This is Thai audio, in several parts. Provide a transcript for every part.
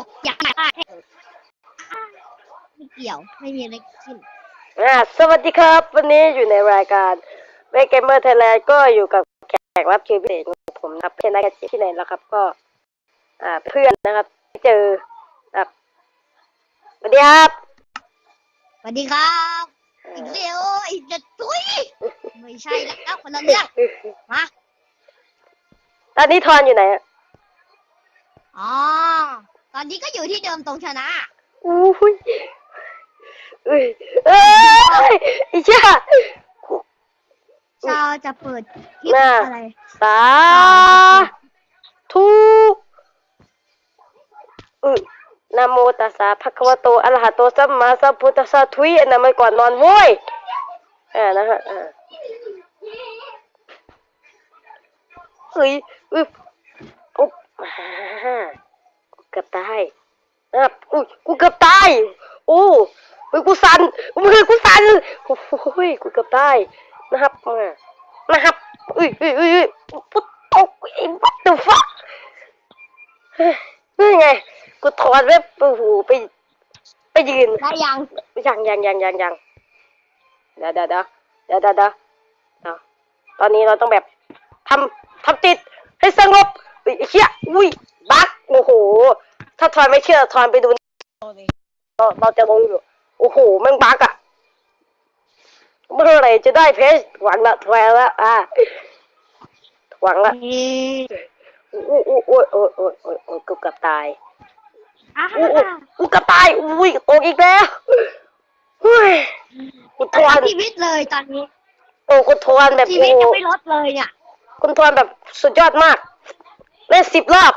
กอยากได้ไม่เกี่ยวไม่มีอะไรขึ้นอ่าสวัสดีครับ วันนี้อยู่ในรายการเวกเกมเมอร์ไทยแลนด์ก็อยู่กับแขกรับเชิญพิเศษของผมนะครับเช่นนักที่ไหนแล้วครับ ก็ อ่าเพื่อนนะครับที่เจอครับสวัสดีครับสวัสดีครับอีกเดียวอีกจะตุ้ยไม่ใช่แล้วคนละเรื่องมาตอนนี้ทอนอยู่ไหนอะอ๋อ ตอนนี้ก็อยู่ที่เดิมตรงชนะอู้ยเอ้ยเอ้ยไอ้เจ้า เราจะเปิดคลิปน่าอะไร สาธุอือนะโมตัสสะภะคะวะโตอะระหะโตสัมมาสัมพุทธัสสะทุยอันนั้นมันก่อนนอนโว้ยอ่านะฮะอ่าเฮ้ยอึบอุ๊บอ่า กูเกือบตายนะครับอุ้ยกูเกือบตายโอ้เฮ้ยกูสั่นมือกูสั่นโอ้โหเฮ้ยกูเกือบตายนะครับอ่านะครับอุ้ยอุ้ยอุ้ยอุ้ยปุ๊บตกไอ้ what the fuck เฮ้ยนี่ไงกูถอดเว็บโอ้โหไป ไปยืนได้ยังยังยังยังยังยังเดี๋ยวเดี๋ยวเดี๋ยวเดี๋ยวเดี๋ยวเดี๋ยวเดี๋ยวตอนนี้เราต้องแบบทำทำจิตให้สงบอุ้ยไอ้เชี่ยอุ้ยบักโอ้โห ถ้าทอยไม่เชื่อทอยไปดูเราเราจะลงอยู่โอ้โหแมันบักอะเมื่อไหรจะได้เพชรหวังละถอยละอะหวังละเอ๊ะโอ้โอ้โอ้โอ้โอ้โอ้โอ้กูเกือบตายอ่าโอ้โอ้กูเกือบตายอุ้ยตกอีกแล้วเฮ้ยกูทวนชีวิตเลยตอนนี้โอ้คุณทวนแบบชีโอ้วิตยังไม่ลดเลยเนี่ยคุณทวนแบบสุดยอดมากเล่นสิบรอบ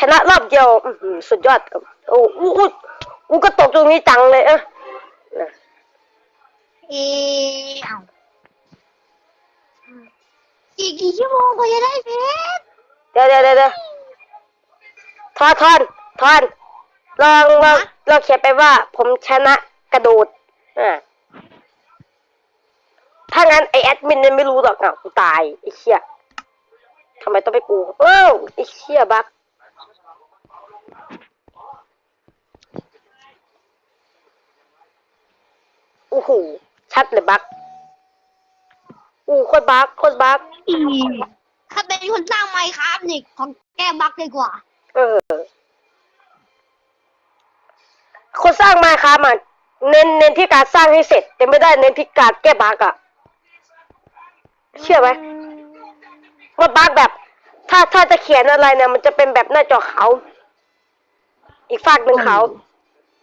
ชนะรอบเดียวอื้อหือสุดยอด โอ้อู้อู้กูก็ตกตรงนี้จังเลยเอะนะเอ๊ะเอาอีกกี่ชั่วโมงก็จะได้เพชรเดี๋ยวเดี๋ยวเดี๋ยวเดี๋ยวทอนทอนทอนลองลองลองเขียนไปว่า ผมชนะกระโดดอ่าถ้างั้นไอแอดมินเนี่ยไม่รู้หรอกอะกูตายไอเชี่ยทำไมต้องไปกูเอ้าไอเชี่ยบัก อ้โหชัดเลยบักอู้โคตรบักโคตรบักอีถ้าเป็นคนสร้างไมค์ครับนี่ของแก้บั๊กดีกว่า เออ คนสร้างมาค้ามันเน้นเน้นที่การสร้างให้เสร็จ แต่ไม่ได้เน้นที่การแก้บักอะเชื่อไหมว่าบักแบบ ถ้าถ้าจะเขียนอะไรเนี่ย มันจะเป็นแบบหน้าจอขาวอีกฝากหนึ่งขาว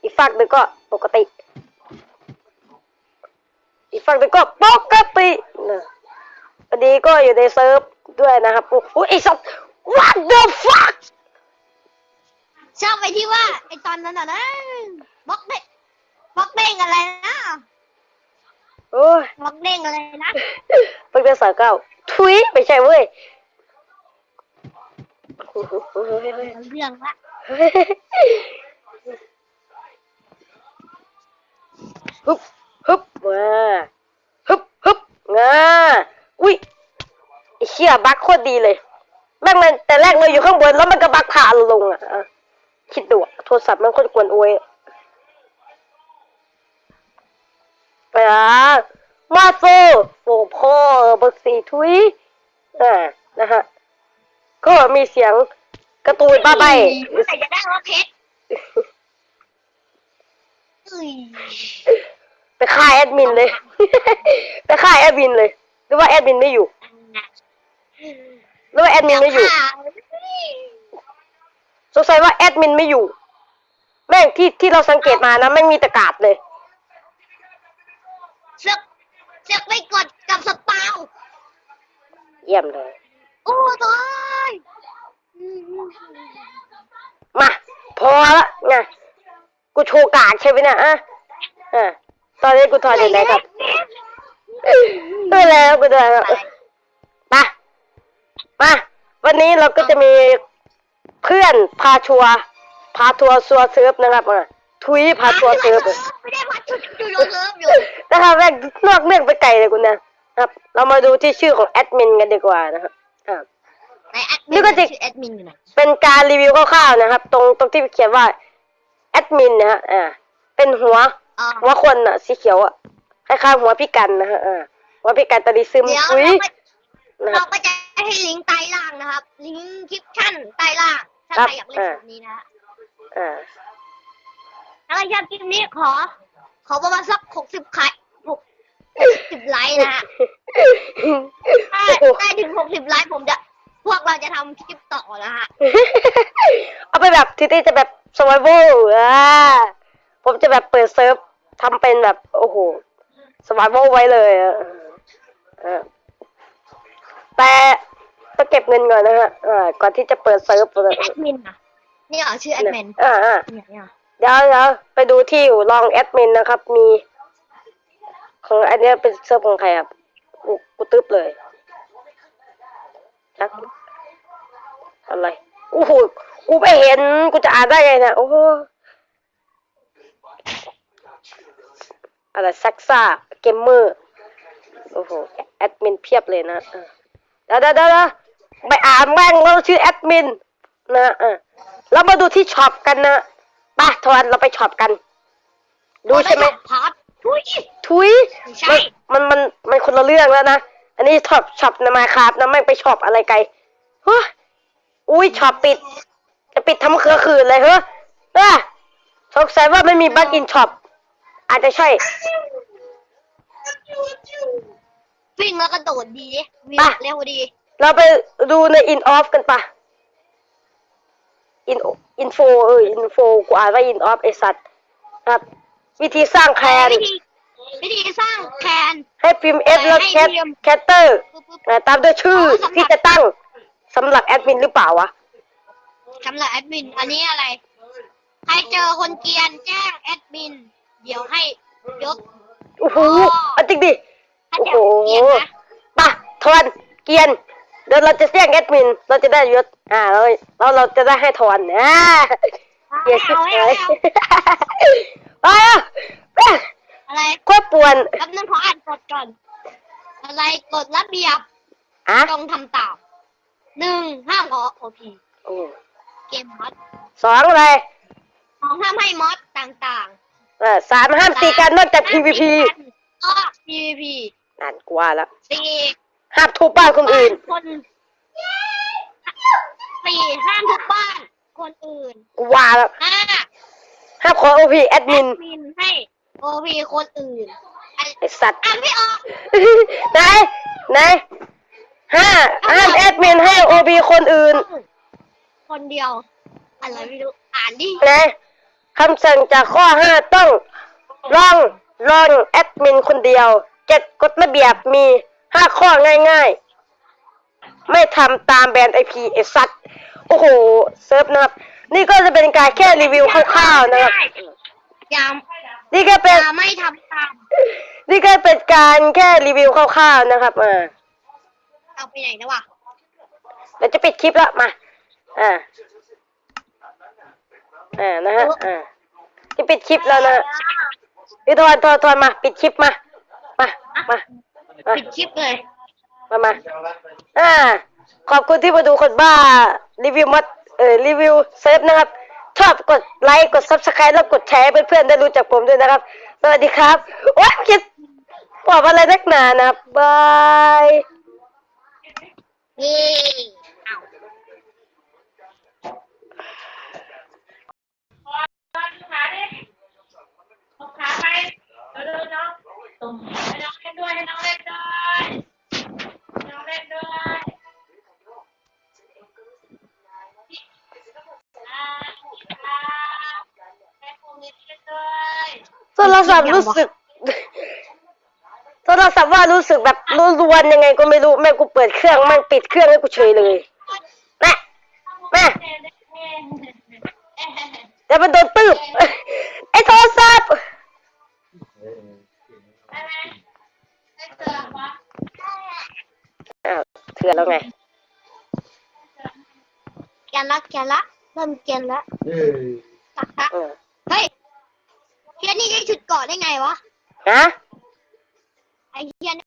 อีกฝากหนึ่งก็ปกติอีก ฝั่งหนึ่งก็ปกตินะวันนี้ก็อยู่ในเซิร์ฟด้วยนะครับโอ้โหไอ้สัตว์ what the fuck ชอบไปที่ว่าไอตอนนั้นอะนะบล็อกเด้งบล็อกเด้งอะไรนะโอ้ยบล็อกเด้งอะไรนะเพิ่งจะสาวเก้าทุยไม่ใช่เว้ยโอ้โหเฮ้ยเฮ้ยเฮ้ยเรื่องละเฮ้ยฮึบ ฮึบมาฮึบฮึบงาอุ้ยไอ้เชี่ยบักโคตรดีเลยแม่งมันแต่แรกเราอยู่ข้างบนแล้วมันก็บักพาเราลงอะอะคิดดูอะโทรศัพท์มันโคตรกวนโอยอะไปอะมาโซโอ้พ่อเบิกสีทุยอ่านะฮะก็มีเสียงการ์ตูนบ้าใบเมื่อไหร่จะได้ว่าเพชรเอ้ยไป ฆ่าแอดมินเลย ไปฆ่าแอดมินเลย หรือว่าแอดมินไม่อยู่ หรือว่าแอดมินไม่อยู่ สงสัยว่าแอดมินไม่อยู่ แม่งที่ที่เราสังเกตมานะไม่งมีแตะกาดเลยเสือกเสือกไปกดกับสปาวเยี่ยมเลย โอ้ตายมา พอละไงกูโชว์กากใช่ไหมเนะอะอะ ตอนนี้กูถอดอยู่ไหนกับไม่แล้วกูเดินแล้วมา มา วันนี้เราก็จะมีเพื่อนพาชัวร์พาทัวร์ซัวร์เซิร์ฟนะครับอะทุยพาทัวร์เซิร์ฟไม่ได้พัดชุดอยู่โยเซิร์ฟอยู่นะครับแม่งนอกเรื่องไปไกลเลยคุณนะครับ เรามาดูที่ชื่อของแอดมินกันดีกว่านะครับอ่าในแอดมินี่นก็จะชื่อแอดมินอยู่ไหนเป็นการรีวิวคร่าวๆนะครับ ตรงตรงที่เขียนว่าแอดมินนะฮะอ่าเป็นหัว อ๋อหัวคนอะ สีเขียวอะคล้ายๆหัวพี่กันนะฮะอ่าหัวพี่กันตาดีซึมเดี๋ยวอุ้ยเราก็นะคเรารับ ก็จะให้ลิงก์ใต้ล่างนะครับ ลิงก์คลิปชั่นใต้ล่าง ถ้าครับใครอยากเล่นอ่า แบบนี้นะฮะอ่า ถ้าใครชอบคลิปนี้ขอ ขอประมาณสักหกสิบไลค์หกสิบไลค์นะฮะ ถ้าได้ถึงหกสิบไลค์ผมจะ พวกเราจะทำคลิปต่อนะฮะ เอาไปแบบทีนี้จะแบบ survival อ่าผมจะแบบเปิดเซิร์ฟ ทำเป็นแบบโอ้โห survival ไว้เลยอะเออแต่ต้องเก็บเงินก่อนนะฮะอ่าก่อนที่จะเปิดเซิร์ฟเลยแอดมินอะนี่เหรอชื่อแอดมินอ่าอ่าเนี่ยเนี่ยเดี๋ยวเดี๋ยวไปดูที่อยู่ลองแอดมินนะครับ มี ของอันเนี้ยเป็นเซิร์ฟของใครครับกูกูตึ๊บเลยจักอะไรโอ้โหกูไม่เห็นกูจะอ่านได้ไงเนะโอ้โห อะไรซักซ่าเกมเมอร์โอ้โหแอดมินเพียบเลยนะเออเดี๋ยวเดี๋ยวเดี๋ยวไปอ่านแม่งแล้วชื่อแอดมินนะเออแล้วมาดูที่ช็อปกันนะไปทวันเราไปช็อปกัน ดูใช่ไหมพาร์ททุยทุยไม่ใช่มันมันมันมันคนละเรื่องแล้วนะอันนี้ช็อปช็อปในมาครับนะไม่งไปช็อปอะไรไกลเฮ้ยอุ้ยช็อปปิด จะปิดทั้งคืนคืนเลยเฮ้ยเอ้อสงสัยว่าไม่มีบัคอินช็อป อาจจะใช่วิ่งแล้วกระโดดดีวิ่งอะเร็วดี เราไปดูในอินออฟกันปะอินอินโฟเอออินโฟกูอ่านว่าอินออฟไอสัตว์ครับ วิธีสร้างแคลนวิธีวิธีสร้างแคนให้พิมพ์เอสแล้วให้แคทพิมพ์แคตเตอร์ปุ๊บปุ๊บตามด้วยชื่ออ๋อสำหรับที่จะตั้งสำหรับแอดมินหรือเปล่าวะ สำหรับแอดมิน อันนี้อะไร ใครเจอคนเกรียนแจ้งแอดมิน เดี๋ยวให้ยก โอ้โหอ๋อเอาจริงดิ ถ้าโอ้เจโหอเกรียนนะไป่ะทอนเกียน เดี๋ยวเราจะแจ้งแอดมิน เราจะได้ยศ อ่าเราเราเราจะได้ให้ทอนอ่าเกียนชิบเอาหาเอายเอาไปอะไปอะไรโคตรป่วน แป๊บนึงขออ่านกฎก่อน อะไรกฎระเบียบอะต้องทำตามหนึ่งห้ามขอโอพีโอ้เกมมอดสองอะไรสองห้ามให้มอดต่าง อ่าสามห้ามๆตีกันนอกจากห้าม PVP ตีกันก็ PVP นั่นกว่าแล้วสี่ห้ามทุบบ้านคนอื่นคนสี่ห้ามทุกบ้าน คนอื่นกูว่าแล้วห้าห้ามขอโอพีแอดแอมิน ดมินให้โอพีคนอื่นอันไอสัตว์ อ่านไม่ออกไหนไหนห้าห้ามแอดมินให้โอพีคนอื่นคนเดียว อะไรไม่รู้อ่านดินะ คำสั่งจากข้อห้าต้องลองลองแอดมินคนเดียว เจ็ดกฎระเบียบมีห้าข้อง่ายๆ ไม่ทำตามแบรนด์ไอพีไอสัตว์โอ้โห เซิร์ฟนะครับ นี่ก็จะเป็นการแค่รีวิวคร่าวๆนะครับ อย่านี่ก็อเป็น ย่าไม่ทำตามนี่ก็เป็นการแค่รีวิวคร่าวๆนะครับอ่าเอาไปไหนนะวะ เดี๋ยวจะปิดคลิปแล้วมา อ่า อ่านะฮะอ่าจะปิดคลิปแล้วนะพี่ทอนทอนทอนมา ปิดคลิปมา มามามาปิดคลิปเลย มามาอ่า ขอบคุณที่มาดูคนบ้า รีวิวมัดเอ่อรีวิวเซฟนะครับ ชอบกดไลค์กดซับสไครต์แล้วกดแชร์ให้เพื่อนๆได้รู้จักผมด้วยนะครับ สวัสดีครับ โอ้ยคิดบอกอะไรนักหนานะครับบาย นี่ รศัพท์รู้สึก โทรศัพท์ว่ารู้สึกแบบรู้รวนยังไงก็ไม่รู้แม่งกูเปิดเครื่องแม่งปิดเครื่องให้กูเฉยเลยแม่แม่เล่นเล่นเล่นแต่มันโดนตืบไอ้โทรศัพท์ได้ไหมได้เจอวะอ้าวเถื่อนแล้วไงแกนละแกนละเริ่มแกนละตักตักเออเฮ้ย เฮียนี่ได้ชุดเกาะได้ไงวะ ฮะ ไอเฮียนี่